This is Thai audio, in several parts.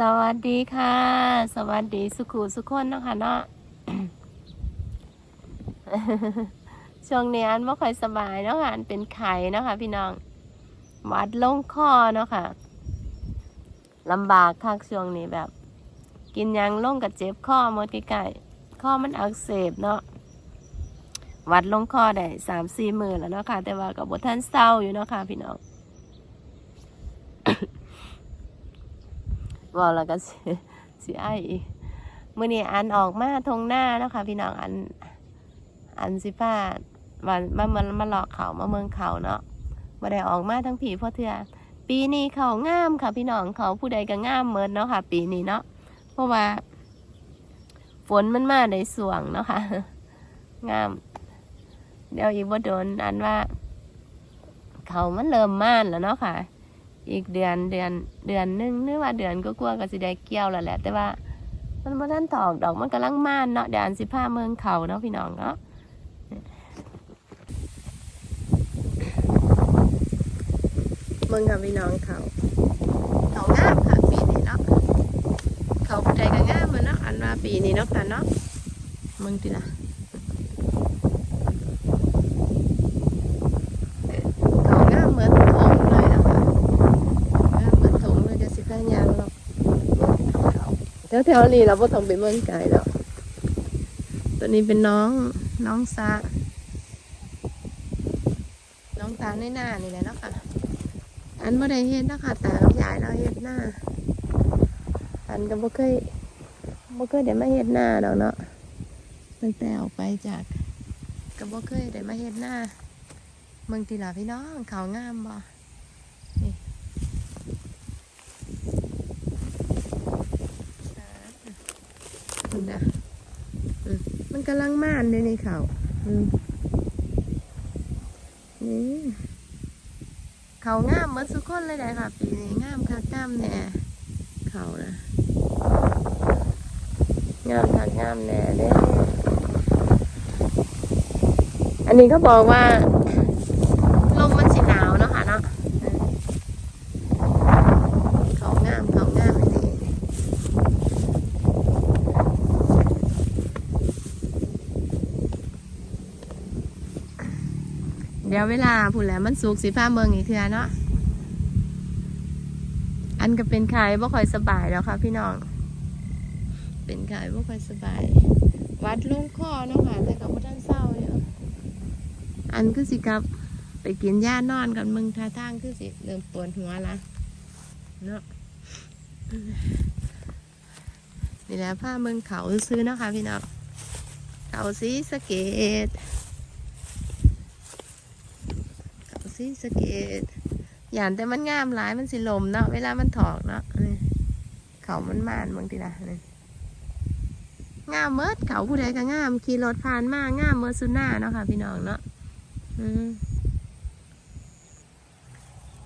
สวัสดีค่ะ สวัสดีสุขุสุขคนเนาะคะเนาะช่วงนี้อันไม่ค่อยสบายเนาะค่ะอันเป็นไข้เนาะค่ะพี่น้องวัดลงคอเนาะค่ะลำบากคักช่วงนี้แบบ กินยังลงกับเจ็บคอมดใกล้ๆ ข้อมันอักเสบเนาะวัดลงคอได้สามสี่หมือแล้วเนาะค่ะแต่ว่ากับบท่านเศร้าอยู่เนาะค่ะพี่น้องบอกแล้วก็สิไออีกมื่อนี้อันออกมาทงหน้าเนาะคะพี่น้องอัน อันสิฟ้ามามามามาหลอกเขามาเมืองเขาเนาะมาได้ออกมาทั้งผีพ่อเถื่อปีนี้เขางามค่ะพี่น้องเขาผู้ใดก็งามเมินเนาะค่ะ ปีนี้เนาะเพราะว่า ฝนมันมาในสวงเนาะค่ะงาม เดี๋ยวอีกบ่โดนอันว่า เขามันเริ่มม่านแล้วเนาะค่ะ อีกเดือนเดือนเดือนหนึงนึกว่าเดือนก็กลัวก็สิได้เกี่ยวแล้วแหละ แต่ว่า มันบ่ทันตอกดอกมันกำลังม่านเนาะเดี๋ยวอันสิพาเมืองเขาเนาะพี่น้องเนาะเมืองค่ะพี่น้องเขาเขางาม ปีนี้เนาะค่ะเนาะเมืองติล่ะเขาง่าเหมือนทงเลยนะคะอ่ามันถงเลยจะสิพายางหรอกแถวแถวๆนี้เราบ่ต้องไปเมืองไกลแล้วตัวนี้เป็นน้องน้องซาน้องตาในหน้านี่แหละเนาะค่ะ อันบ่ได้เฮ็ดเนาะคะตากับยายเราเฮ็ดหน้าอันก็บ่เคย บ่เคยได้มาเฮ็ดหน้าดอกเนาะตั้งแต่ออกไปจากก็บ่เคยได้มาเฮ็ดหน้าเมืองติลาพี่น้องเขางามบ่คุณนะมันกำลังม่านเลยในเขาอืมนี่เขางามเมื่อสุกคนเลยได้ค่ะ ปีนี้งามคักงามแน่เขานะ งามคักงามแน่เลยอันนี้ก็บอกว่า ลมมันสิหนาวเนาะค่ะเนาะเขางามเขางามเลยเดี๋ยวเวลาพูดแล้วมันสุกสิฟ้าเมืองอีกเทือเนาะอันก็เป็นไข่บ่ค่อยสบายแล้วค่ะพี่น้อง เป็นไข่บ่ค่อยสบาย วัดลงคอเนาะค่ะแต่ก็บ่ทันเศร้าอยู่อันคือสิกลับ ไปกินยานอนกันมึงท่าทางคือสิเริ่มปวดหัวละเนาะนี่แหละผ้าเมืองเขาซื้อเนาะค่ะพี่น้องเขาสีสะเกตเขาสีสะเกตหยานแต่มันงามหลายมันสิลมเนาะเวลามันถอกเนาะเขามันมานบางทีนะนี่ งามเมิดเขาผู้ใดก็งามขี่รถผ่านมางามเมิดสุน่าเนาะค่ะ พี่น้องเนาะ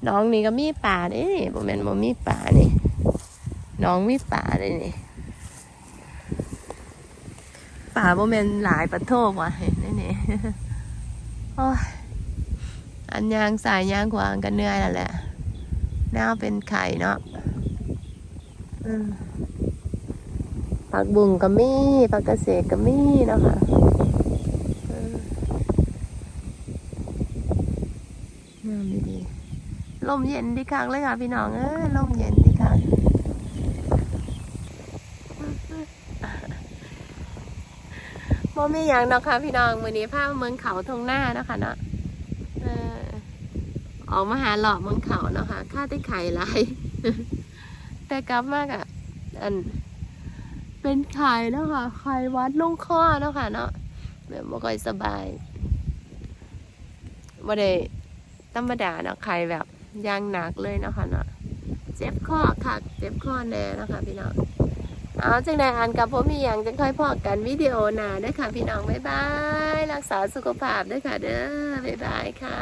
น้องนี่ก็มีป่าเด้นี่บ่แม่นบ่มีป่านี่น้องมีป่าเลยนี่ป่าบ่แม่นหลายประโทษว่ะเห็นนี่นี่โอ้ยอันยางสายยางขวางกันเหนื่อยแล้วแหละน้าเป็นไข่เนาะอืม ผักบุ้งก็มีผักเกษตรก็มีเนาะค่ะงามดีลมเย็นดีคักเลยค่ะพี่น้องเอ้ยลมเย็นดีคักโมมีอย่างเนาะค่ะพี่น้องวันนี้ภาพเมืองเขาทงหน้านะคะเนาะออกมาหาหลอกเมืองเขาเนาะค่ะค่าได้ไข่หลายแต่กลับมากอะอัน เป็นไข่เนาะค่ะไข่วัดลงคอเนาะค่ะเนาะแบบไม่ค่อยสบายบ่ได้ธรรมดาเนาะไข่แบบย่างหนักเลยเนาะค่ะเนาะเจ็บคอค่ะเจ็บคอแน่นะคะพี่น้องเอาจังใดอ่านกับผมมีอย่างจะค่อยพอกันวิดีโอหนาด้วยค่ะพี่น้องบ๊ายบาย รักษาสุขภาพด้วยค่ะเด้อบ๊ายบายค่ะ